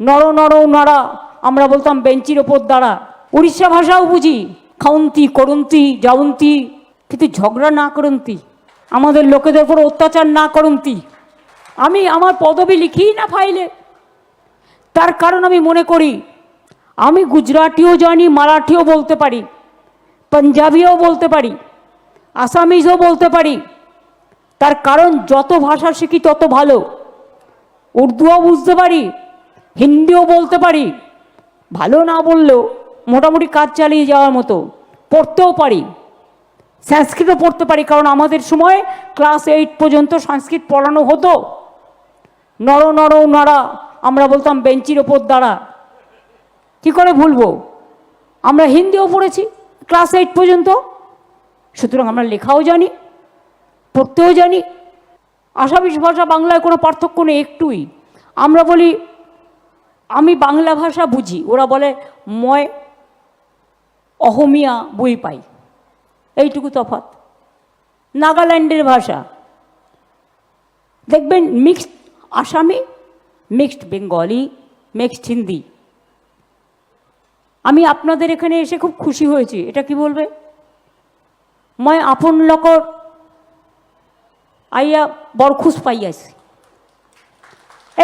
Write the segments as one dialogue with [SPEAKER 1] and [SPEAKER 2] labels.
[SPEAKER 1] নর নর নাড়া, আমরা বলতাম বেঞ্চির ওপর দাঁড়া। উড়িষ্যা ভাষাও বুঝি, খাউন্তি, করন্তি, যাউন্তি, কিন্তু ঝগড়া না করন্তি। আমাদের লোকেদের উপর অত্যাচার না করন্তি। আমি আমার পদবি লিখি না ফাইলে। তার কারণ আমি মনে করি, আমি গুজরাটিও জানি, মারাঠিও বলতে পারি, পাঞ্জাবিও বলতে পারি, আসামিজও বলতে পারি। তার কারণ যত ভাষা শিখি তত ভালো। উর্দুও বুঝতে পারি হিন্দিও বলতে পারি, ভালো না বললেও মোটামুটি কাজ চালিয়ে যাওয়ার মতো পড়তেও পারি। সংস্কৃতও পড়তে পারি, কারণ আমাদের সময় ক্লাস এইট পর্যন্ত সংস্কৃত পড়ানো হতো। নর নর নড়া আমরা বলতাম বেঞ্চির ওপর দাঁড়া। কী করে ভুলবো? আমরা হিন্দিও পড়েছি ক্লাস এইট পর্যন্ত। সুতরাং আমরা লেখাও জানি, পড়তেও জানি। আসামিস ভাষা বাংলায় কোনো পার্থক্য নেই একটুই। আমরা বলি আমি বাংলা ভাষা বুঝি। ওরা বলে ময় অহমিয়া বই পাই। এইটুকু তফাৎ। নাগাল্যান্ডের ভাষা। দেখবেন, মিক্সড আসামি, মিক্সড বেঙ্গলি, মিক্সড হিন্দি। আমি আপনাদের এখানে এসে খুব খুশি হয়েছি। এটা কি বলবে? মই আপন লোকর আইয়া বড় খুশ পাইয়াছি।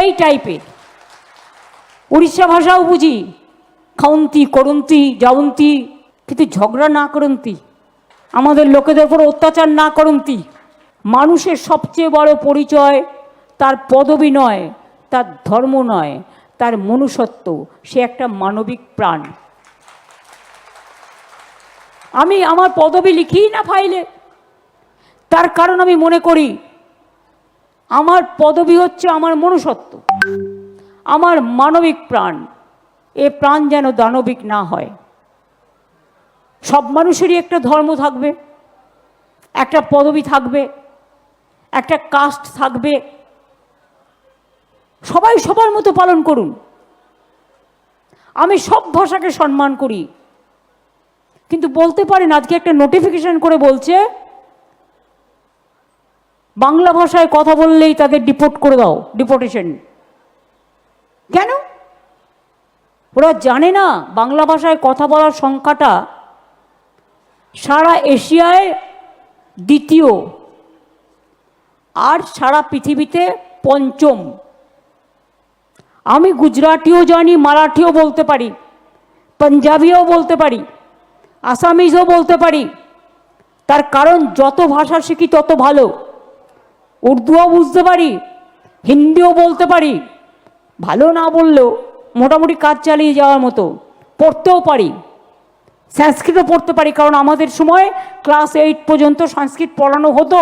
[SPEAKER 1] এই টাইপের উড়িষ্যা ভাষাও বুঝি। খাউন্তি, করন্তি, যাউন্তি, কিন্তু ঝগড়া না করন্তি। আমাদের লোকেদের উপর অত্যাচার না করন্তি। মানুষের সবচেয়ে বড় পরিচয় তার পদবি নয়, তার ধর্ম নয়, তার মনুষ্যত্ব। সে একটা মানবিক প্রাণ। আমি আমার পদবি লিখি না ফাইলে। তার কারণ আমি মনে করি, আমার পদবি হচ্ছে আমার মনুষ্যত্ব। আমার মানবিক প্রাণ, এ প্রাণ যেন দানবিক না হয়। সব মানুষেরই একটা ধর্ম থাকবে, একটা পদবি থাকবে, একটা কাস্ট থাকবে। সবাই সবার মতো পালন করুন। আমি সব ভাষাকে সম্মান করি। কিন্তু বলতে পারেন, আজকে একটা নোটিফিকেশন করে বলছে, বাংলা ভাষায় কথা বললেই তাদের ডিপোর্ট করে দাও ডিপোর্টেশন কেন? ওরা জানে না বাংলা ভাষায় কথা বলার সংখ্যাটা সারা এশিয়ায় দ্বিতীয় আর সারা পৃথিবীতে পঞ্চম। আমি গুজরাটিও জানি, মারাঠিও বলতে পারি, পাঞ্জাবিও বলতে পারি, আসামিজও বলতে পারি। তার কারণ যত ভাষা শিখি তত ভালো। উর্দুও বুঝতে পারি, হিন্দিও বলতে পারি ভালো না বললেও মোটামুটি কাজ চালিয়ে যাওয়ার মতো পড়তেও পারি। সংস্কৃতও পড়তে পারি, কারণ আমাদের সময় ক্লাস এইট পর্যন্ত সংস্কৃত পড়ানো হতো।